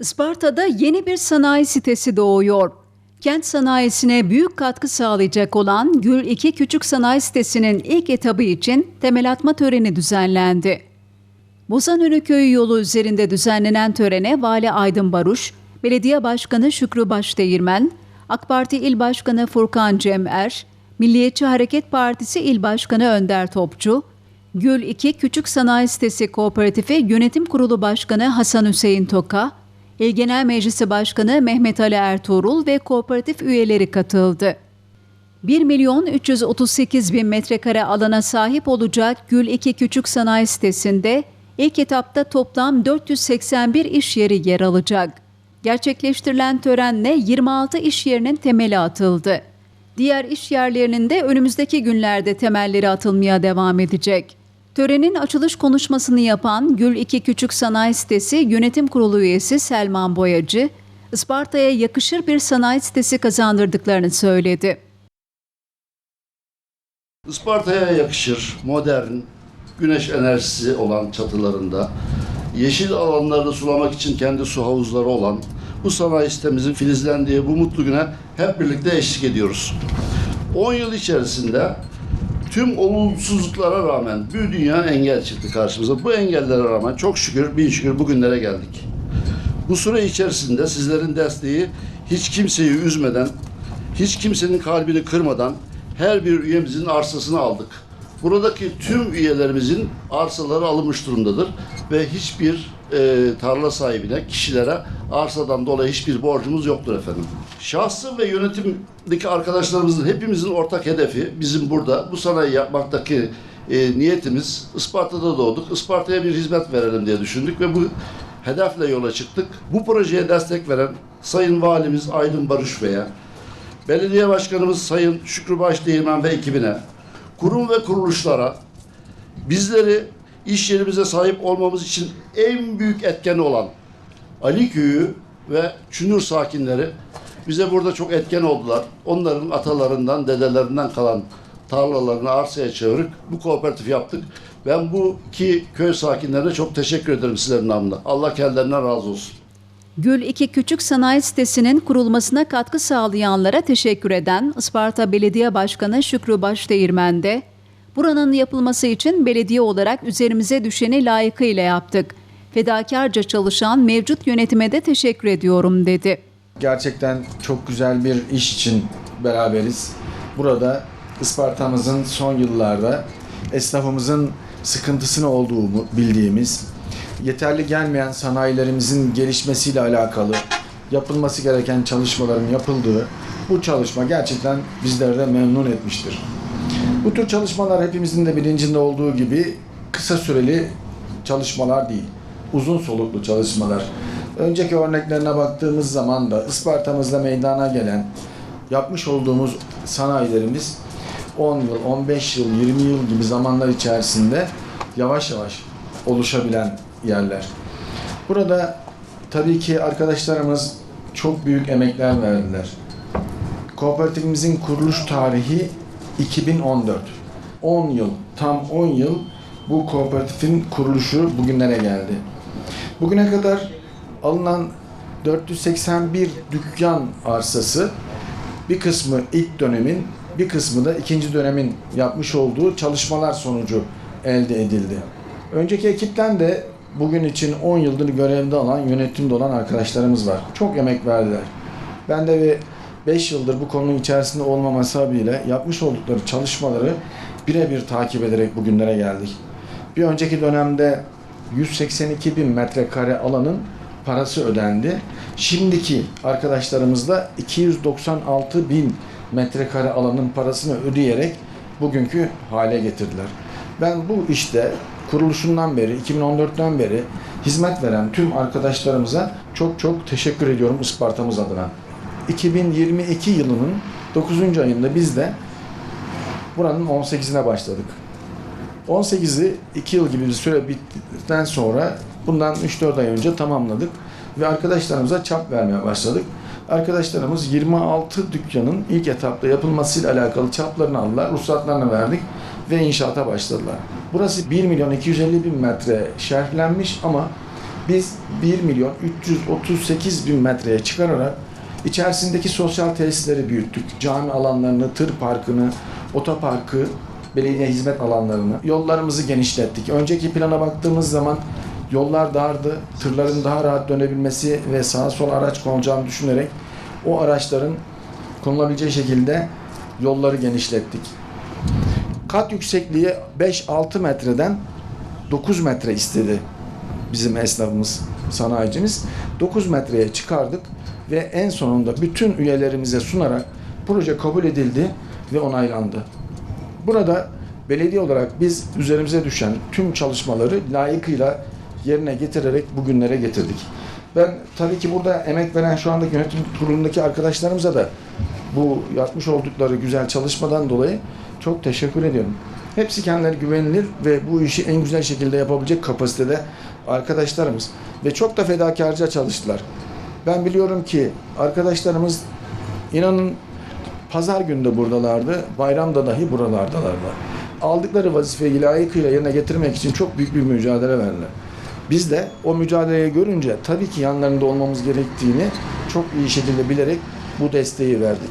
Isparta'da yeni bir sanayi sitesi doğuyor. Kent sanayisine büyük katkı sağlayacak olan Gül 2 Küçük Sanayi Sitesi'nin ilk etabı için temel atma töreni düzenlendi. Bozanönü Köyü yolu üzerinde düzenlenen törene Vali Aydın Baruş, Belediye Başkanı Şükrü Başdeğirmen, AK Parti İl Başkanı Furkan Cem'er, Milliyetçi Hareket Partisi İl Başkanı Önder Topçu, Gül 2 Küçük Sanayi Sitesi Kooperatifi Yönetim Kurulu Başkanı Hasan Hüseyin Toka, İl Genel Meclisi Başkanı Mehmet Ali Ertuğrul ve kooperatif üyeleri katıldı. 1 milyon 338 bin metrekare alana sahip olacak Gül 2 Küçük Sanayi Sitesi'nde ilk etapta toplam 481 iş yeri yer alacak. Gerçekleştirilen törenle 26 iş yerinin temeli atıldı. Diğer iş yerlerinin de önümüzdeki günlerde temelleri atılmaya devam edecek. Törenin açılış konuşmasını yapan Gül 2 Küçük Sanayi Sitesi Yönetim Kurulu üyesi Selman Boyacı, Isparta'ya yakışır bir sanayi sitesi kazandırdıklarını söyledi. Isparta'ya yakışır, modern, güneş enerjisi olan çatılarında, yeşil alanları sulamak için kendi su havuzları olan bu sanayi sitemizin filizlendiği bu mutlu güne hep birlikte eşlik ediyoruz. 10 yıl içerisinde tüm olumsuzluklara rağmen bir dünya engel çıktı karşımıza. Bu engellere rağmen çok şükür, bin şükür bugünlere geldik. Bu süre içerisinde sizlerin desteği hiç kimseyi üzmeden, hiç kimsenin kalbini kırmadan her bir üyemizin arsasını aldık. Buradaki tüm üyelerimizin arsaları alınmış durumdadır ve hiçbir e, tarla sahibine, kişilere arsadan dolayı hiçbir borcumuz yoktur efendim. Şahsı ve yönetimdeki arkadaşlarımızın hepimizin ortak hedefi bizim burada bu sanayi yapmaktaki e, niyetimiz Isparta'da doğduk. Isparta'ya bir hizmet verelim diye düşündük ve bu hedefle yola çıktık. Bu projeye destek veren Sayın Valimiz Aydın Barış Bey'e, Belediye Başkanımız Sayın Şükrü Başdeğirmen ve ekibine, kurum ve kuruluşlara, bizleri iş yerimize sahip olmamız için en büyük etken olan Ali Köyü ve Çünür sakinleri bize burada çok etken oldular. Onların atalarından, dedelerinden kalan tarlalarını arsaya çevirip bu kooperatif yaptık. Ben bu iki köy sakinlerine çok teşekkür ederim sizlerin namında. Allah kendilerinden razı olsun. Gül 2 Küçük Sanayi Sitesi'nin kurulmasına katkı sağlayanlara teşekkür eden Isparta Belediye Başkanı Şükrü Başdeğirmen de, buranın yapılması için belediye olarak üzerimize düşeni layıkıyla yaptık. Fedakarca çalışan mevcut yönetime de teşekkür ediyorum dedi. Gerçekten çok güzel bir iş için beraberiz. Burada Isparta'mızın son yıllarda esnafımızın sıkıntısını olduğu bildiğimiz, yeterli gelmeyen sanayilerimizin gelişmesiyle alakalı yapılması gereken çalışmaların yapıldığı bu çalışma gerçekten bizleri de memnun etmiştir. Bu tür çalışmalar hepimizin de bilincinde olduğu gibi kısa süreli çalışmalar değil, uzun soluklu çalışmalar. Önceki örneklerine baktığımız zaman da Isparta'mızda meydana gelen yapmış olduğumuz sanayilerimiz 10 yıl, 15 yıl, 20 yıl gibi zamanlar içerisinde yavaş yavaş oluşabilen yerler. Burada tabii ki arkadaşlarımız çok büyük emekler verdiler. Kooperatifimizin kuruluş tarihi 2014. 10 yıl, tam 10 yıl bu kooperatifin kuruluşu bugünlere geldi. Bugüne kadar alınan 481 dükkan arsası bir kısmı ilk dönemin, bir kısmı da ikinci dönemin yapmış olduğu çalışmalar sonucu elde edildi. Önceki ekipten de bugün için 10 yıldır görevde olan, yönetimde olan arkadaşlarımız var. Çok emek verdiler. Ben de ve 5 yıldır bu konunun içerisinde olmama sebebiyle yapmış oldukları çalışmaları birebir takip ederek bugünlere geldik. Bir önceki dönemde 182 bin metrekare alanın parası ödendi. Şimdiki arkadaşlarımız 296 bin metrekare alanın parasını ödeyerek bugünkü hale getirdiler. Ben bu işte kuruluşundan beri, 2014'ten beri hizmet veren tüm arkadaşlarımıza çok çok teşekkür ediyorum Isparta'mız adına. 2022 yılının 9. ayında biz de buranın 18'ine başladık. 18'i 2 yıl gibi bir süre bittikten sonra bundan 3-4 ay önce tamamladık ve arkadaşlarımıza çap vermeye başladık. Arkadaşlarımız 26 dükkanın ilk etapta yapılmasıyla alakalı çaplarını aldılar, ruhsatlarını verdik ve inşaata başladılar. Burası 1 milyon 250 bin metre şerhlenmiş ama Biz 1 milyon 338 bin metreye çıkararak içerisindeki sosyal tesisleri büyüttük. Cami alanlarını, tır parkını, otoparkı, belediye hizmet alanlarını, yollarımızı genişlettik. Önceki plana baktığımız zaman yollar dardı, tırların daha rahat dönebilmesi ve sağa sola araç konacağını düşünerek o araçların konulabileceği şekilde yolları genişlettik. Kat yüksekliği 5-6 metreden 9 metre istedi bizim esnafımız, sanayicimiz. 9 metreye çıkardık ve en sonunda bütün üyelerimize sunarak proje kabul edildi ve onaylandı. Burada belediye olarak biz üzerimize düşen tüm çalışmaları layıkıyla yerine getirerek bugünlere getirdik. Ben tabii ki burada emek veren şu andaki yönetim kurulundaki arkadaşlarımıza da bu yapmış oldukları güzel çalışmadan dolayı çok teşekkür ediyorum. Hepsi kendileri güvenilir ve bu işi en güzel şekilde yapabilecek kapasitede arkadaşlarımız ve çok da fedakarca çalıştılar. Ben biliyorum ki arkadaşlarımız inanın pazar günde buradalardı, bayramda dahi buralardalardı. Aldıkları vazifeyi layıkıyla yerine getirmek için çok büyük bir mücadele verdiler. Biz de o mücadeleyi görünce tabii ki yanlarında olmamız gerektiğini çok iyi şekilde bilerek bu desteği verdik.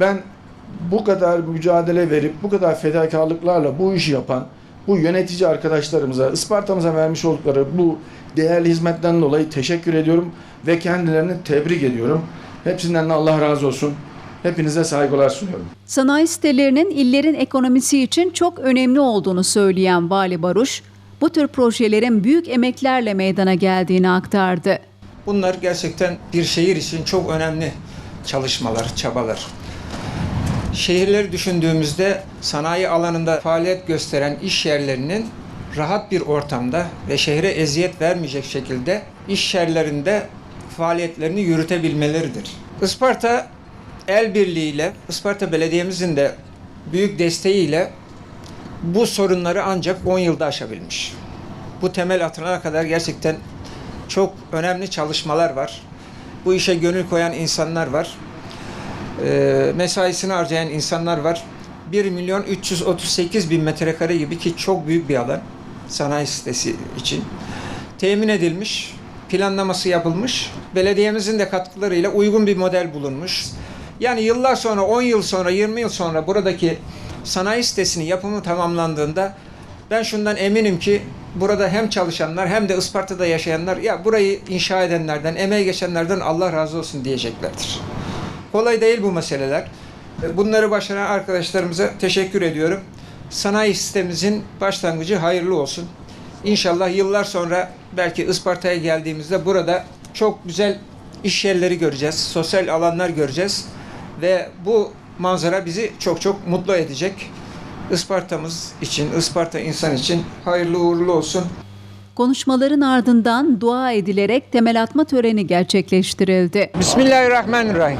Ben bu kadar mücadele verip bu kadar fedakarlıklarla bu işi yapan bu yönetici arkadaşlarımıza, Isparta'mıza vermiş oldukları bu değerli hizmetten dolayı teşekkür ediyorum ve kendilerini tebrik ediyorum. Hepsinden de Allah razı olsun. Hepinize saygılar sunuyorum. Sanayi sitelerinin illerin ekonomisi için çok önemli olduğunu söyleyen Vali Baruş, bu tür projelerin büyük emeklerle meydana geldiğini aktardı. Bunlar gerçekten bir şehir için çok önemli çalışmalar, çabalar. Şehirleri düşündüğümüzde sanayi alanında faaliyet gösteren iş yerlerinin rahat bir ortamda ve şehre eziyet vermeyecek şekilde iş yerlerinde faaliyetlerini yürütebilmeleridir. Isparta el birliğiyle, Isparta Belediye'mizin de büyük desteğiyle bu sorunları ancak 10 yılda aşabilmiş. Bu temel atılana kadar gerçekten çok önemli çalışmalar var. Bu işe gönül koyan insanlar var. Ee, mesaisini harcayan insanlar var. 1 milyon 338 bin metrekare gibi ki çok büyük bir alan sanayi sitesi için temin edilmiş, planlaması yapılmış. Belediyemizin de katkılarıyla uygun bir model bulunmuş. Yani yıllar sonra, 10 yıl sonra, 20 yıl sonra buradaki sanayi sitesinin yapımı tamamlandığında ben şundan eminim ki burada hem çalışanlar hem de Isparta'da yaşayanlar ya burayı inşa edenlerden, emeği geçenlerden Allah razı olsun diyeceklerdir. Kolay değil bu meseleler. Bunları başaran arkadaşlarımıza teşekkür ediyorum. Sanayi sistemimizin başlangıcı hayırlı olsun. İnşallah yıllar sonra belki Isparta'ya geldiğimizde burada çok güzel iş yerleri göreceğiz, sosyal alanlar göreceğiz ve bu manzara bizi çok çok mutlu edecek. Isparta'mız için, Isparta insan için hayırlı uğurlu olsun. Konuşmaların ardından dua edilerek temel atma töreni gerçekleştirildi. Bismillahirrahmanirrahim.